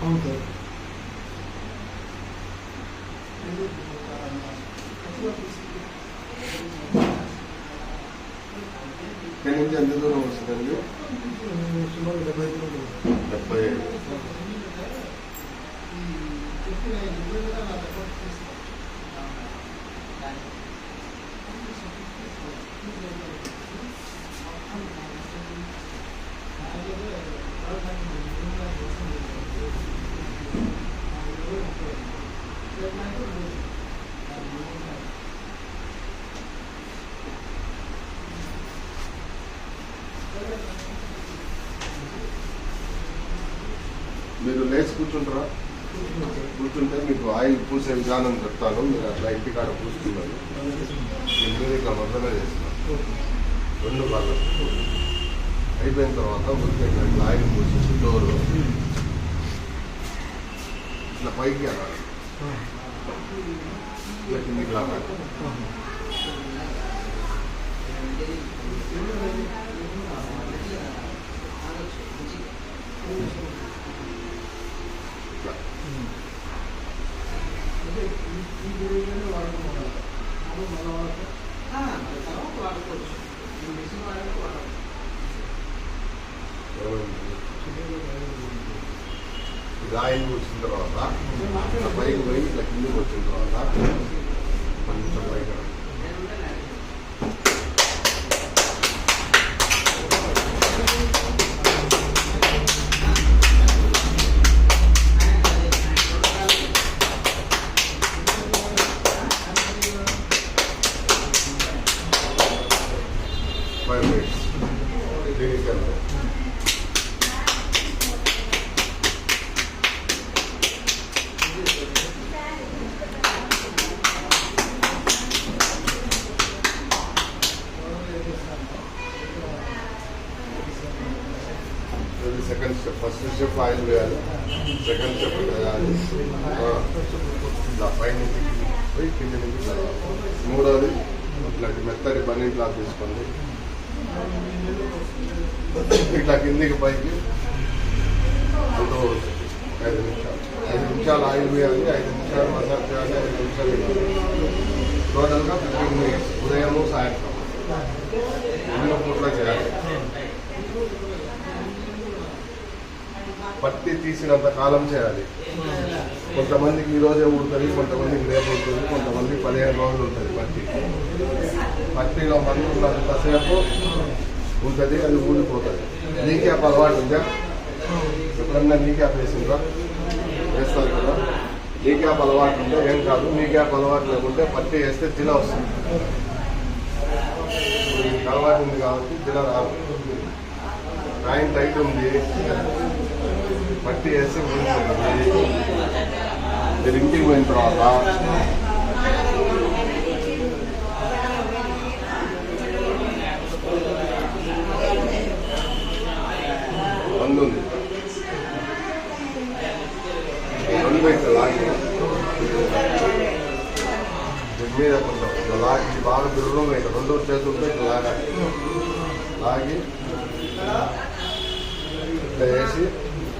అవును సార్ ఇక్కడి నుంచి ఎంత దూరం వస్తుందండి? సుమారు డెబ్బై డెబ్బై ఐదు మీరు లేచి కూర్చుంటారా? కూర్చుంటే మీకు ఆయిల్ పూసే విధానం చెప్తాను. మీరు అట్లా ఇంటికాడ పూసుకున్నారు దీని మీద ఇట్లా మొదలుగా చేస్తున్నారు రెండు కాళ్ళు అయిపోయిన తర్వాత ఊరికే ఇట్లా ఇట్లా ఆయిల్ పూసేసి డోర్ ఇట్లా పైకి వెళ్ళాలి ఇట్లా కిందికి లాగాలి. ఇది వచ్చిన తర్వాత పైకి పోయి ఇట్లా కిందకి వచ్చిన తర్వాత కొంచెం పైకి ఫైవ్ మినిట్స్ దీనికి second step first step oil వేయాలి సెకండ్ స్టెప్ వేయాలి ఆ, ఇట్లా పై నుంచి పోయి కింద నుంచి ఇట్లా. మూడోది ఇట్లాంటి మెత్తటి పని ఇట్లా తీసుకోండి ఇట్లా కిందికి పైకి ఫోటో ఐదు నిమిషాలు. ఐదు నిమిషాలు ఆయిల్ వేయాలి ఐదు నిమిషాలు మసాజ్ చేయాలి ఐదు నిమిషాలు టోటల్గా ఫిఫ్టీన్ మినిట్స్ ఉదయము సాయంత్రం. రెండు పూట్ల చేయాలి? పట్టి తీసినంత కాలం చేయాలి. కొంతమందికి ఈరోజే ఉడుతుంది కొంతమందికి రేపు ఉంటుంది కొంతమంది పదిహేను రోజులు ఉంటుంది పట్టి పత్తిలో మందు ఉన్నంతసేపు ఉంటుంది అది ఊడిపోతుంది నీ క్యాప్ అలవాటు ఉందా ఎప్పుడన్నా నీ క్యాప్ వేసిందా వేస్తారు కదా నీ క్యాప్ అలవాటు ఉంటే ఏం కాదు నీ క్యాప్ అలవాటు లేకుంటే పత్తి వేస్తే తిన వస్తుంది ఇప్పుడు నీకు అలవాటు ఉంది కాబట్టి తిన రాదు కాయిన్ టైట్ ఉంది పట్టి వేసి ఊడిపోతుంది మీరు ఇంటికి పోయిన తర్వాత మీద కొంచెం ఇట్లా లాగి బాగా బిర్రంగా ఇట్లా రెండు చేతులతో ఇట్లా లాగాలి. లాగి ఇట్లా వేసి